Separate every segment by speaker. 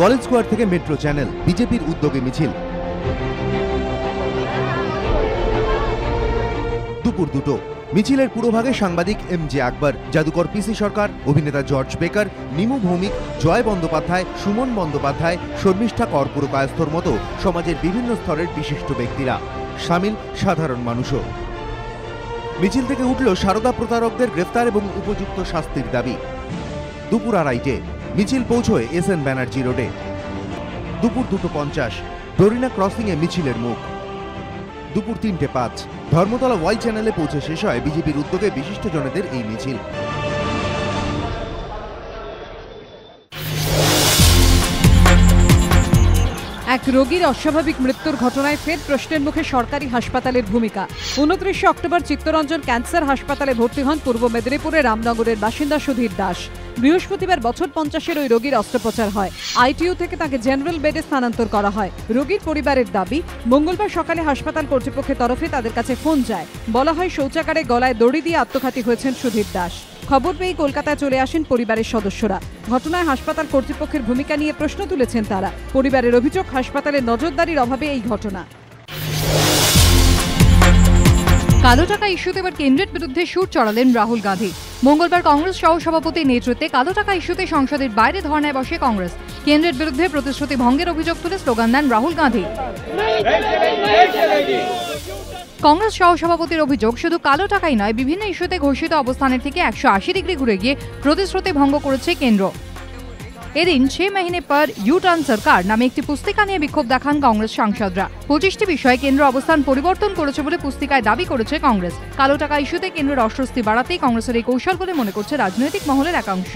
Speaker 1: College square থেকে metro channel, বিজেপির উদ্যোগে মিছিল। দুপুর দুটো। মিছিলের পুরোভাগে সাংবাদিক এম জে আকবর, জাদুকর পিসি সরকার, অভিনেতা জর্জ বেকার, নিমু ভৌমিক, জয় বন্দ্যোপাধ্যায়, সুমন বন্দ্যোপাধ্যায়, শর্মিষ্ঠা কর্পূরকায়স্থর মতো সমাজের বিভিন্ন স্তরের বিশিষ্ট ব্যক্তিরা। সামিল সাধারণ মানুষও। মিছিল থেকে উঠল সারদা প্রতারকদের গ্রেফতার এবং উপযুক্ত শাস্তির দাবি। দুপুর আড়াইটে। মিছিল পৌঁছয় এস এন ব্যানার্জি রোডে। দুপুর দুটো পঞ্চাশ, ডোরিনা ক্রসিংয়ে মিছিলের মুখ। দুপুর তিনটে পাঁচ, ধর্মতলা ওয়াই চ্যানেলে পৌঁছে শেষ হয় বিজেপির উদ্যোগে বিশিষ্টজনেদের এই মিছিল।
Speaker 2: এক রোগীর অস্বাভাবিক মৃত্যুর ঘটনায় ফের প্রশ্নের মুখে সরকারি হাসপাতালের ভূমিকা। উনত্রিশে অক্টোবর চিত্তরঞ্জন ক্যান্সার হাসপাতালে ভর্তি হন পূর্ব মেদিনীপুরের রামনগরের বাসিন্দা সুধীর দাস। বৃহস্পতিবার বছর পঞ্চাশের ওই রোগীর অস্ত্রোপচার হয়। আইটিইউ থেকে তাকে জেনারেল বেডে স্থানান্তর করা হয়। রোগীর পরিবারের দাবি, মঙ্গলবার সকালে হাসপাতাল কর্তৃপক্ষের তরফে তাদের কাছে ফোন যায়। বলা হয়, শৌচাগারে গলায় দড়ি দিয়ে আত্মঘাতী হয়েছেন সুধীর দাস। খবর পেয়ে কলকাতায় চলে আসেন পরিবারের সদস্যরা। ঘটনায় হাসপাতাল কর্তৃপক্ষের ভূমিকা নিয়ে প্রশ্ন তুলেছেন তারা। পরিবারের অভিযোগ হাসপাতালের নজরদারির অভাবে এই ঘটনা।
Speaker 3: কালো টাকা ইস্যুতে এবার কেন্দ্রের বিরুদ্ধে সুর চড়ালেন রাহুল গান্ধী। মঙ্গলবার কংগ্রেস সহ সভাপতির নেতৃত্বে কালো টাকা ইস্যুতে সংসদের বাইরে ধর্নায় বসে কংগ্রেস। কেন্দ্রের বিরুদ্ধে প্রতিশ্রুতি ভঙ্গের অভিযোগ তুলে স্লোগান দেন রাহুল গান্ধী। কংগ্রেস সহ সভাপতির অভিযোগ, শুধু কালো টাকাই নয়, বিভিন্ন ইস্যুতে ঘোষিত অবস্থানের থেকে একশো আশি ডিগ্রি ঘুরে গিয়ে প্রতিশ্রুতি ভঙ্গ করেছে কেন্দ্র। এদিন ছে মহিনে পর ইউটার্ন সরকার নামে একটি পুস্তিকা নিয়ে বিক্ষোভ দেখান কংগ্রেস সাংসদরা। পঁচিশটি বিষয়ে কেন্দ্র অবস্থান পরিবর্তন করেছে বলে পুস্তিকায় দাবি করেছে কংগ্রেস। কালো টাকা ইস্যুতে কেন্দ্রের অস্বস্তি বাড়াতেই কংগ্রেসের এই কৌশল বলে মনে করছে রাজনৈতিক মহলের একাংশ।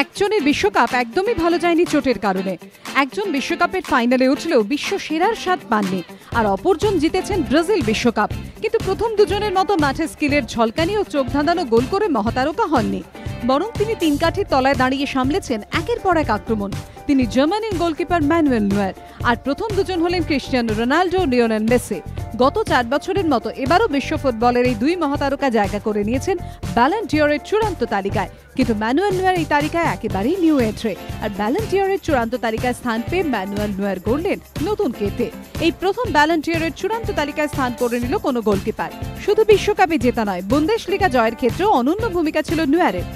Speaker 2: একজনের বিশ্বকাপ একদমই ভালো যায়নি চোটের কারণে। একজন বিশ্বকাপের ফাইনালে উঠলেও বিশ্ব সেরার স্বাদ পাননি। আর অপরজন জিতেছেন ব্রাজিল বিশ্বকাপ। কিন্তু প্রথম দুজনের মতো মাঠে স্কিলের ঝলকানি ও চোখ ধাঁধানো গোল করে মহাতারকা হননি। বরং তিনি তিন কাঠির তলায় দাঁড়িয়ে সামলেছেন একের পর এক আক্রমণ। তিনি জার্মানির গোলকিপার ম্যানুয়েল নোয়ার। আর প্রথম দুজন হলেন ক্রিস্টিয়ানো রোনাল্ডো, লিওনেল মেসি। গত চার বছরের মতো এবারও বিশ্ব ফুটবলের এই দুই মহাতারকা জায়গা করে নিয়েছেন ব্যালেন্টিয়রের চূড়ান্ত তালিকায়। কিন্তু ম্যানুয়েল নোয়ার এই তালিকায় একেবারেই নিউ এন্ট্রে। আর ব্যালেন্টিয়রের চূড়ান্ত তালিকায় স্থান পেয়ে ম্যানুয়েল নোয়ার গড়লেন নতুন কেতে এই প্রথম ব্যালেন্টিয়রের চূড়ান্ত তালিকায় স্থান করে নিল কোনো গোলকিপার। শুধু বিশ্বকাপে জেতা নয় বুন্দেশ লিগা জয়ের ক্ষেত্রেও অনন্য ভূমিকা ছিল নোয়ারের।